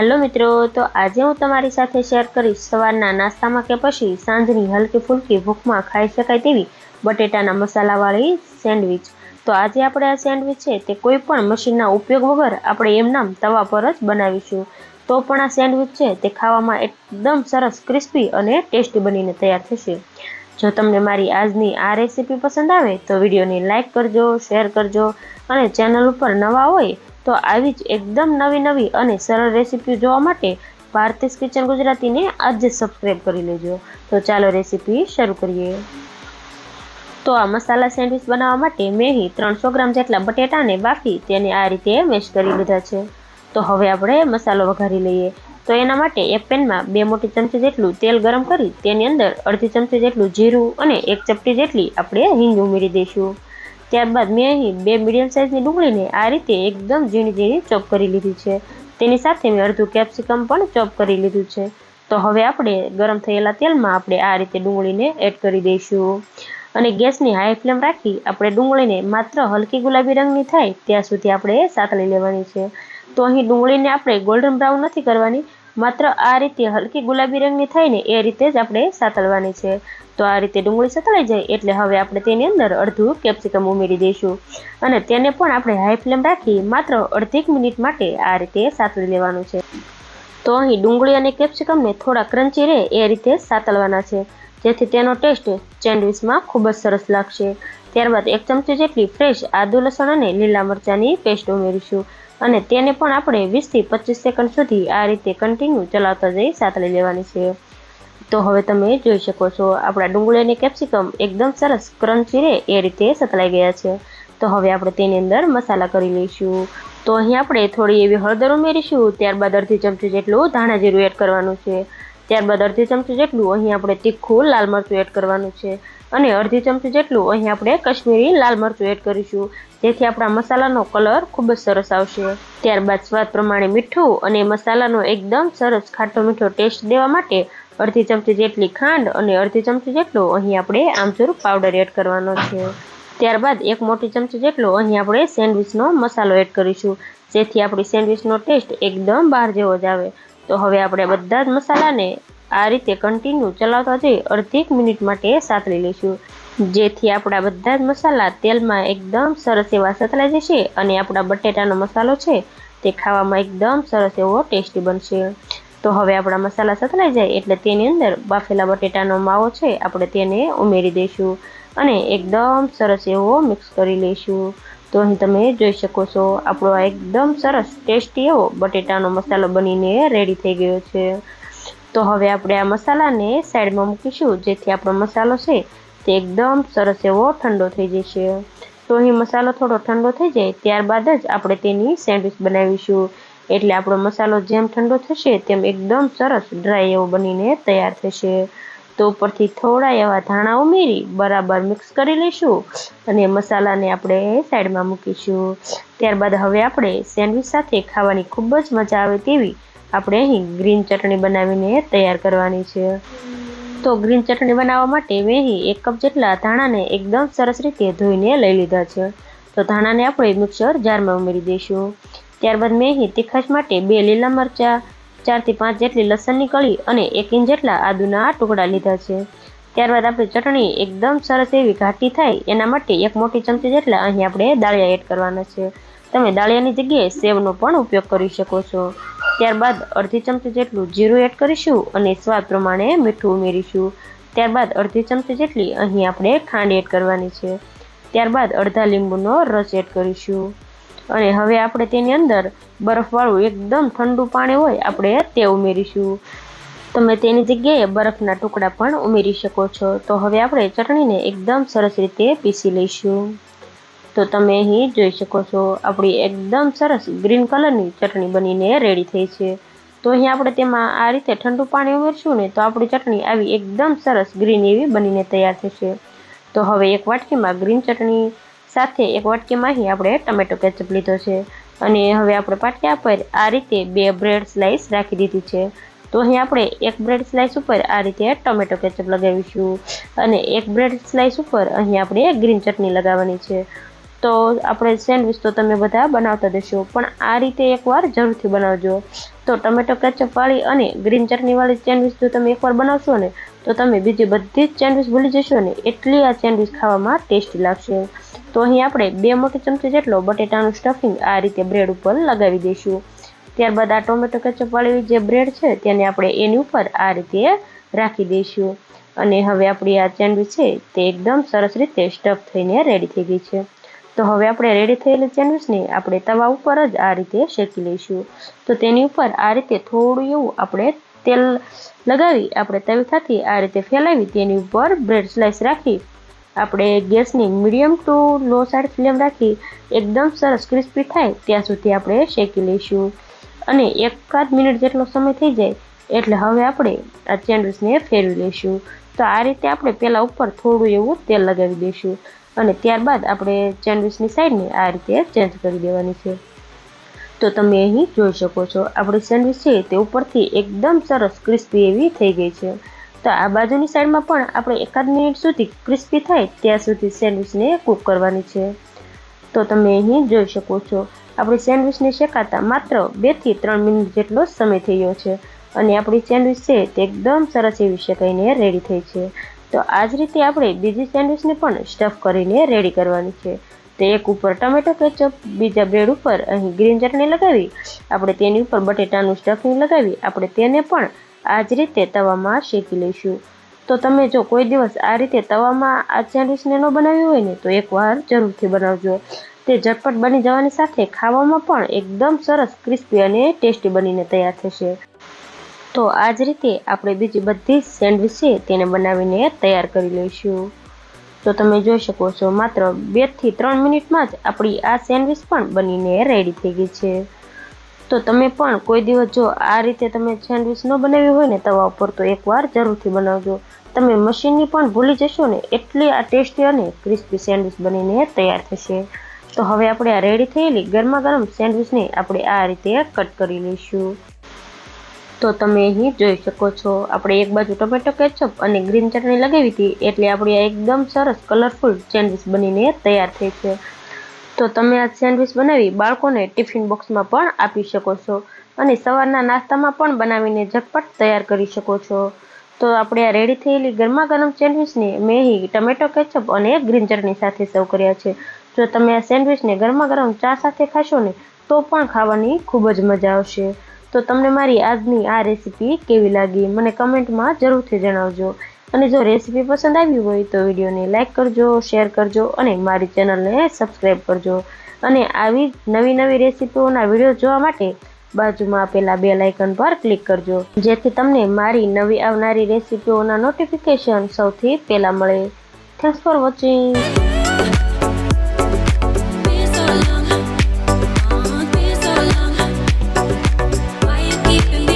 હાલો મિત્રો, તો આજે હું તમારી સાથે શેર કરીશ સવારના નાસ્તામાં કે પછી સાંજની હલકી ફૂલકી ભૂખમાં ખાઈ શકાય તેવી બટેટાના મસાલાવાળી સેન્ડવિચ. તો આજે આપણે આ સેન્ડવિચ છે તે કોઈ પણ મશીનના ઉપયોગ વગર આપણે એમનામ તવા પર જ બનાવીશું. તો પણ આ સેન્ડવિચ છે તે ખાવામાં એકદમ સરસ ક્રિસ્પી અને ટેસ્ટી બનીને તૈયાર થશે. જો તમને મારી આજની આ રેસીપી પસંદ આવે તો વિડીયોને લાઇક કરજો શેર કરજો અને ચેનલ ઉપર નવા હોય તો આવી જ એકદમ નવી નવી અને સરળ રેસીપી જોવા માટે ભારતીસ કિચન ગુજરાતીને આજે સબસ્ક્રાઈબ કરી લેજો. તો ચાલો રેસીપી શરૂ કરીએ. તો આ મસાલા સેન્ડવિચ બનાવવા માટે મેં અહીં ત્રણસો ગ્રામ જેટલા બટેટાને બાફી તેને આ રીતે મેશ કરી લીધા છે. તો હવે આપણે મસાલો વઘારી લઈએ. તો એના માટે એક પેનમાં બે મોટી ચમચી જેટલું તેલ ગરમ કરી તેની અંદર અડધી ચમચી જેટલું જીરું અને એક ચપટી જેટલી આપણે હિંગ ઉમેરી દઈશું. ત્યારબાદ મેં અહીં બે મીડિયમ સાઇઝની ડુંગળીને આ રીતે એકદમ ઝીણી ઝીણી ચોપ કરી લીધી છે. તેની સાથે મેં અડધું કેપ્સિકમ પણ ચોપ કરી લીધું છે. તો હવે આપણે ગરમ થયેલા તેલમાં આપણે આ રીતે ડુંગળીને એડ કરી દઈશું. અને ગેસની હાઈ ફ્લેમ રાખી આપણે ડુંગળીને માત્ર હલકી ગુલાબી રંગની થાય ત્યાં સુધી આપણે સાતળી લેવાની છે. તો અહીં ડુંગળીને આપણે ગોલ્ડન બ્રાઉન નથી કરવાની માત્ર આ રીતે હલકી ગુલાબી રંગની થાય ને એ રીતે જ આપણે સાતળવાની છે. તો આ રીતે ડુંગળી સતળાઈ જાય એટલે હવે આપણે તેની અંદર અડધું કેપ્સિકમ ઉમેરી દઈશું. અને તેને પણ આપણે હાઈ ફ્લેમ રાખી માત્ર અડધીક મિનિટ માટે આ રીતે સાતળી લેવાનું છે. તો અહીં ડુંગળી અને કેપ્સિકમને થોડા ક્રંચી રહે એ રીતે સાતળવાના છે. જેથી તેનો ટેસ્ટ સેન્ડવિચમાં ખૂબ જ સરસ લાગશે. ત્યારબાદ એક ચમચી જેટલી ફ્રેશ આદુ લસણ અને લીલા મરચાંની પેસ્ટ ઉમેરીશું. અને તેને પણ આપણે વીસથી પચીસ સેકન્ડ સુધી આ રીતે કન્ટિન્યુ ચલાવતા જઈ સાતળી લેવાની છે. તો હવે તમે જોઈ શકો છો, આપણા ડુંગળી અને કેપ્સિકમ એકદમ સરસ ક્રન્ચી રહે એ રીતે સતલાઈ ગયા છે. તો હવે આપણે તેની અંદર મસાલા કરી લઈશું. તો અહીં આપણે થોડી એવી હળદર ઉમેરીશું, ત્યારબાદ અડધી ચમચી જેટલું ધાણા જીરું એડ કરવાનું છે. ત્યારબાદ અડધી ચમચી જેટલું અહીં આપણે તીખું લાલ મરચું એડ કરવાનું છે. અને અડધી ચમચી જેટલું અહીં આપણે કશ્મીરી લાલ મરચું એડ કરીશું. જેથી આપણા મસાલાનો કલર ખૂબ જ સરસ આવશે. ત્યારબાદ સ્વાદ પ્રમાણે મીઠું અને મસાલાનો એકદમ સરસ ખાટો મીઠો ટેસ્ટ દેવા માટે અડધી ચમચી જેટલી ખાંડ અને અડધી ચમચી જેટલો અહીં આપણે આમચૂર પાવડર એડ કરવાનો છે. ત્યારબાદ એક મોટી ચમચી જેટલો અહીં આપણે સેન્ડવિચનો મસાલો એડ કરીશું. જેથી આપણી સેન્ડવિચનો ટેસ્ટ એકદમ બહાર જેવો જ આવે. તો હવે આપણે બધા જ મસાલાને આ રીતે કન્ટિન્યુ ચલાવતા જઈ અડધી મિનિટ માટે સાતળી લઈશું. જેથી આપણા બધા જ મસાલા તેલમાં એકદમ સરસ એવા સતળાઈ જશે અને આપણા બટેટાનો મસાલો છે તે ખાવામાં એકદમ સરસ એવો ટેસ્ટી બનશે. તો હવે આપણા મસાલા સતલાઈ જાય એટલે તેની અંદર બાફેલા બટેટાનો માવો છે આપણે તેને ઉમેરી દઈશું અને એકદમ સરસ એવો મિક્સ કરી લઈશું. તો અહીં તમે જોઈ શકો છો આપણો આ એકદમ સરસ ટેસ્ટી એવો બટેટાનો મસાલો બનીને રેડી થઈ ગયો છે. તો હવે આપણે આ મસાલાને સાઈડમાં મૂકીશું. જેથી આપણો મસાલો છે તે એકદમ સરસ એવો ઠંડો થઈ જશે. તો અહીં મસાલો થોડો ઠંડો થઈ જાય ત્યારબાદ જ આપણે તેની સેન્ડવિચ બનાવીશું. એટલે આપણો મસાલો જેમ ઠંડો થશે તેમ એકદમ સરસ ડ્રાય એવો બનીને તૈયાર થશે. તો ઉપરથી થોડા એવા ધાણા ઉમેરી બરાબર મિક્સ કરી લઈશું અને મસાલાને આપણે સાઈડમાં મૂકીશું. ત્યારબાદ હવે આપણે સેન્ડવિચ સાથે ખાવાની ખૂબ જ મજા આવે તેવી આપણે અહીં ગ્રીન ચટણી બનાવીને તૈયાર કરવાની છે. તો ગ્રીન ચટણી બનાવવા માટે મેં અહીં એક કપ જેટલા ધાણાને એકદમ સરસ રીતે ધોઈને લઈ લીધા છે. તો ધાણાને આપણે મિક્સર જારમાં ઉમેરી દઈશું. ત્યારબાદ મેં અહીં તીખાશ માટે બે લીલા મરચાં, ચારથી પાંચ જેટલી લસણની કળી અને એક ઇંચ જેટલા આદુના ટુકડા લીધા છે. ત્યારબાદ આપણે ચટણી એકદમ સરસ એવી ઘાટી થાય એના માટે એક મોટી ચમચી જેટલા અહીં આપણે દાળિયા એડ કરવાના છે. તમે દાળિયાની જગ્યાએ સેવનો પણ ઉપયોગ કરી શકો છો. ત્યારબાદ અડધી ચમચી જેટલું જીરું એડ કરીશું અને સ્વાદ પ્રમાણે મીઠું ઉમેરીશું. ત્યારબાદ અડધી ચમચી જેટલી અહીં આપણે ખાંડ એડ કરવાની છે. ત્યારબાદ અડધા લીંબુનો રસ એડ કરીશું. અને હવે આપણે તેની અંદર બરફવાળું એકદમ ઠંડુ પાણી હોય આપણે તે ઉમેરીશું. તમે તેની જગ્યાએ બરફના ટુકડા પણ ઉમેરી શકો છો. તો હવે આપણે ચટણીને એકદમ સરસ રીતે પીસી લઈશું. તો તમે અહીં જોઈ શકો છો, આપણી એકદમ સરસ ગ્રીન કલરની ચટણી બનીને રેડી થઈ છે. તો અહીં આપણે તેમાં આ રીતે ઠંડુ પાણી ઉમેરશું ને, તો આપણી ચટણી આવી એકદમ સરસ ગ્રીન એવી બનીને તૈયાર થશે. તો હવે એક વાટકીમાં ગ્રીન ચટણી, સાથે એક વાટકીમાં અહીં આપણે ટમેટો કેચઅપ લીધો છે. અને હવે આપણે પાટિયા પર આ રીતે બે બ્રેડ સ્લાઇસ રાખી દીધી છે. તો અહીં આપણે એક બ્રેડ સ્લાઈસ ઉપર આ રીતે ટમેટો કેચઅપ લગાવીશું. અને એક બ્રેડ સ્લાઇસ ઉપર અહીં આપણે ગ્રીન ચટણી લગાવવાની છે. તો આપણે સેન્ડવિચ તો તમે બધા બનાવતા દેશો પણ આ રીતે એકવાર જરૂરથી બનાવજો. તો ટમેટો કેચઅપવાળી અને ગ્રીન ચટણીવાળી સેન્ડવિચ જો તમે એકવાર બનાવશો ને, તો તમે બીજી બધી જ સેન્ડવિચ ભૂલી જશો ને, એટલી આ સેન્ડવિચ ખાવામાં ટેસ્ટી લાગશે. તો અહીં આપણે બે મોટી ચમચી જેટલો બટેટાનું સ્ટફિંગ આ રીતે બ્રેડ ઉપર લગાવી દઈશું. ત્યારબાદ આ ટોમેટો કેચઅપવાળી જે બ્રેડ છે, તેને આપણે એની ઉપર આ રીતે રાખી દઈશું. અને હવે આપણી આ સેન્ડવિચ છે, તે એકદમ સરસ રીતે સ્ટફ થઈને રેડી થઈ ગઈ છે. તો હવે આપણે રેડી થયેલી સેન્ડવિચને આપણે તવા ઉપર જ આ રીતે શેકી લઈશું. તો તેની ઉપર આ રીતે થોડું એવું આપણે તેલ લગાવી, આપણે તવીથાથી આ રીતે ફેલાવી, તેની ઉપર બ્રેડ સ્લાઇસ રાખી, આપણે ગેસની medium to low side flame રાખી, એકદમ સરસ ક્રિસ્પી થાય ત્યાં સુધી આપણે શેકી લઈશું. અને એકાદ મિનિટ જેટલો સમય થઈ જાય, એટલે હવે આપણે આ સેન્ડવિચને ફેરવી લઈશું. તો આ રીતે આપણે પહેલાં ઉપર થોડું એવું તેલ લગાવી દઈશું. અને ત્યારબાદ આપણે સેન્ડવિચની સાઈડને આ રીતે ચેન્જ કરી દેવાની છે. તો તમે અહીં જોઈ શકો છો, આપણી સેન્ડવિચ છે તે ઉપરથી એકદમ સરસ ક્રિસ્પી એવી થઈ ગઈ છે. તો આ બાજુની સાઈડમાં પણ આપણે એકાદ મિનિટ સુધી ક્રિસ્પી થાય ત્યાં સુધી સેન્ડવિચને કૂક કરવાની છે. તો તમે અહીં જોઈ શકો છો, આપણી સેન્ડવિચને શેકાતા માત્ર બેથી ત્રણ મિનિટ જેટલો સમય થઈ ગયો છે અને આપણી સેન્ડવિચ છે તે એકદમ સરસ એવી શેકાઈને રેડી થઈ છે. તો આ જ રીતે આપણે બીજી સેન્ડવિચને પણ સ્ટફ કરીને રેડી કરવાની છે. તો એક ઉપર ટમેટો કેચઅપ બીજા બ્રેડ ઉપર અહીં ગ્રીન ચટણી લગાવી, આપણે તેની ઉપર બટેટાનું સ્ટફિંગ લગાવી, આપણે તેને પણ આ જ રીતે તવામાં શેકી લઈશું. તો તમે જો કોઈ દિવસ આ રીતે તવામાં આ સેન્ડવિચને ન બનાવી હોય ને, તો એકવાર જરૂરથી બનાવજો. તે ઝટપટ બની જવાની સાથે ખાવામાં પણ એકદમ સરસ ક્રિસ્પી અને ટેસ્ટી બનીને તૈયાર થશે. તો આ જ રીતે આપણે બીજી બધી સેન્ડવિચ છે તેને બનાવીને તૈયાર કરી લઈશું. તો તમે જોઈ શકો છો, માત્ર બેથી ત્રણ મિનિટમાં જ આપણી આ સેન્ડવિચ પણ બનીને રેડી થઈ ગઈ છે. તો તમે પણ કોઈ દિવસ જો આ રીતે તમે સેન્ડવિચ ન બનાવી હોય ને તવા ઉપર, તો એકવાર જરૂરથી બનાવજો. તમે મશીનની પણ ભૂલી જશો ને, એટલી આ ટેસ્ટી અને ક્રિસ્પી સેન્ડવિચ બનીને તૈયાર થશે. તો હવે આપણે આ રેડી થયેલી ગરમા ગરમ સેન્ડવિચને આપણે આ રીતે કટ કરી લઈશું. તો તમે અહીં જોઈ શકો છો. આપણે એક બાજુ ટોમેટો કેચઅપ અને ગ્રીન ચટણી લગાવી હતી એટલે આપણી આ એકદમ સરસ કલરફુલ સેન્ડવિચ બનીને તૈયાર થઈ છે. તો તમે આ સેન્ડવિચ બનાવી બાળકોને ટિફિન બોક્સમાં પણ આપી શકો છો અને સવારના નાસ્તામાં પણ બનાવીને ઝટપટ તૈયાર કરી શકો છો. તો આપણે આ રેડી થયેલી ગરમા ગરમ સેન્ડવિચને મેં અહીં ટમેટો કેચઅપ અને ગ્રીન ચટણી સાથે સર્વ કર્યા છે. જો તમે આ સેન્ડવિચને ગરમા ગરમ ચા સાથે ખાશો ને તો પણ ખાવાની ખૂબ જ મજા આવશે. તો તમને મારી આજની આ રેસીપી કેવી લાગી મને કમેન્ટમાં જરૂરથી જણાવજો. અને જો રેસીપી પસંદ આવી હોય તો વિડીયોને લાઇક કરજો, શેર કરજો અને મારી ચેનલને સબસ્ક્રાઈબ કરજો. અને આવી નવી નવી રેસીપીઓના વીડિયો જોવા માટે બાજુમાં આપેલા બે લાઇકન પર ક્લિક કરજો. જેથી તમને મારી નવી આવનારી રેસીપીઓના નોટિફિકેશન સૌથી પહેલાં મળે. Thanks for watching